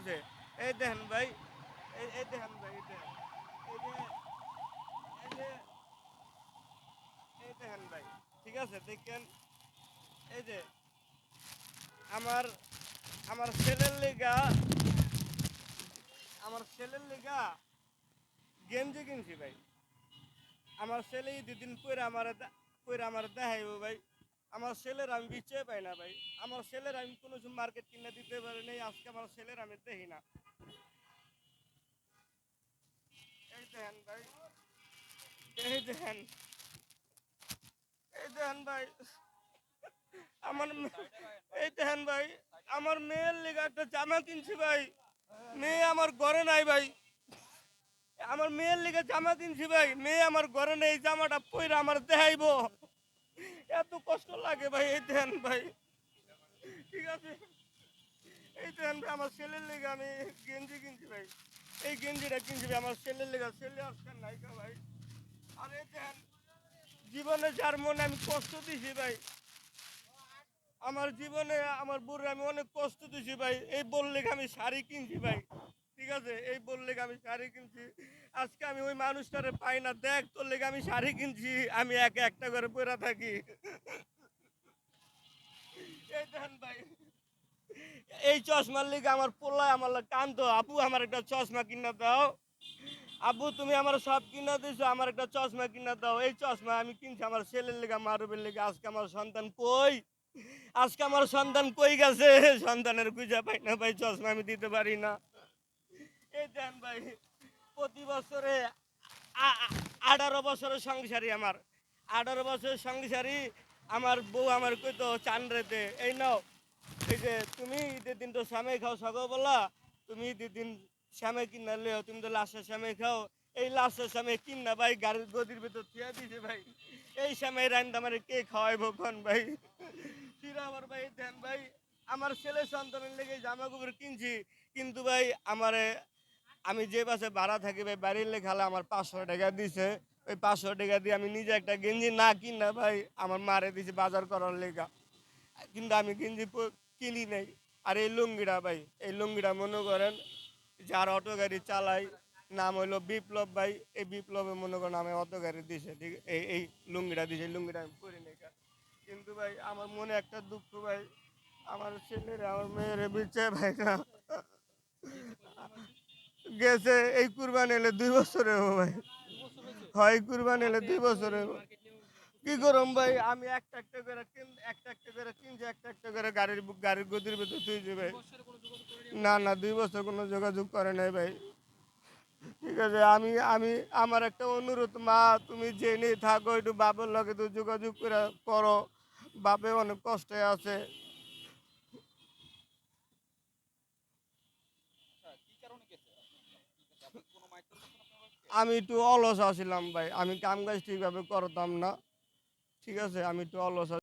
আছে। এই দেখেন ভাই, এই দেখেন ভাই, এই দেখেন। এই ঠিক আছে? এই যে, আমার আমার ছেলের লিগা, আমার ছেলের লিগা গেঞ্জি ভাই। আমার ছেলে দুদিন পরে আমার পরে আমার দেখাইব ভাই। আমার ছেলের আমি বিচে পাই না ভাই। আমার ছেলের আমি কোনো মার্কেট কিনে দিতে পারি নাই, আজকে আমার ছেলের আমি দেখি না। এই দেখেন ভাই। এই দেখেন। এই দেখেন ভাই। আমার এই দেখেন ভাই। আমার মেয়ের লেগে একটা জামা কিনছি ভাই। মেয়ে আমার ঘরে নাই ভাই। আমার মেয়ের লেগে জামা কিনছি ভাই। মেয়ে আমার ঘরে নেই, জামাটা পইরা আমার দেখাইবো। এত কষ্ট লাগে ভাই, এই দেন ভাই। ঠিক আছে? এই দেন ভাই, আমার ছেলের লেগে আমি গেঞ্জি কিনছি ভাই। এই গেঞ্জিটা কিনছি ভাই, আমার ছেলের লেগে ছেলে আজকাল নাইকা ভাই। আর এই দেন, জীবনে যার মনে আমি কষ্ট দিছি ভাই, আমার জীবনে, আমার বুড়ে আমি অনেক কষ্ট দিছি ভাই, এই বললে আমি শাড়ি কিনছি ভাই। ঠিক আছে, এই বললে আমি শাড়ি কিনছি? আজকে আমি ওই মানুষটারে পাই না, দেখ তোর লেগে আমি শাড়ি কিনছি, আমি এক একটা করে পরে থাকি। এই চশমার লিগে আমার পোলায় আমার কান্ত। আপু, আমার একটা চশমা কিনা দাও। আব্বু তুমি আমার সব কিনা দিছো, আমার একটা চশমা কিনা দাও। এই চশমা আমি কিনছি আমার ছেলের লেগে মারুবের লেগে। আজকে আমার সন্তান কই? আজকে আমার সন্তান কই গেছে? সন্তানের খুঁজে পাই না ভাই, চশমা আমি দিতে পারি না। এই ভাই? প্রতি বছরে আঠারো বছরের সংসারী আমার। আঠারো বছরের সংসারী আমার বউ আমার কইতো, চান রেতে এই নাও। এই যে তুমি ঈদের দিন তো খাও সকালবেলা তুমি ঈদের দিন কিনা লেও, তুমি তো খাও। এই লাশের শ্যামে কিনা ভাই, গাড়ির গদির ভিতর থিয়া দিছে ভাই। এই শ্যামে রান্না আমার কে খাওয়াইবো কোন ভাই? ফিরা আমার ভাই, দেন ভাই, আমার ছেলে সন্তানের লেগে জামা কাপড় কিনছি। কিন্তু ভাই, আমারে আমি যে বাসে ভাড়া থাকি ভাই, বাড়ির লেখালে আমার পাঁচশো টাকা দিছে। ওই পাঁচশো টাকা দিয়ে আমি নিজে একটা গেঞ্জি না কিনা ভাই, আমার মারে দিছে বাজার করার লেখা কিন্তু আমি গেঞ্জি কিনি নাই। আর এই লুঙ্গিটা ভাই, এই লুঙ্গিটা মনে করেন যার অটো গাড়ি চালাই, নাম হইল বিপ্লব ভাই। এই বিপ্লবে মনে করেন আমি অটো গাড়ি দিছে, ঠিক, এই এই লুঙ্গিটা দিছে লুঙ্গিটা আমি পরি নাই কিন্তু ভাই, আমার মনে একটা দুঃখ ভাই, আমার ছেলের, আমার মেয়ের বিচ্ছে ভাই না। গেছে, এই কুরবানি এলে দুই বছরে ভাই। হয় কুরবানি এলে দুই বছরে কি করম ভাই, আমি একটা একটা করে কিন, একটা একটা করে কিনছি একটা একটা করে গাড়ির গাড়ির গদির ভিতর তুইছি ভাই। না না, দুই বছর কোনো যোগাযোগ করে নাই ভাই। ঠিক আছে, আমি আমি, আমার একটা অনুরোধ, মা, তুমি জেনে থাকো, একটু বাপের লগে তো যোগাযোগ করে করো। বাপে অনেক কষ্টে আছে। আমি একটু অলস আসিলাম ভাই। আমি কাম কাজ ঠিকভাবে করতাম না। ঠিক আছে, আমি একটু অলস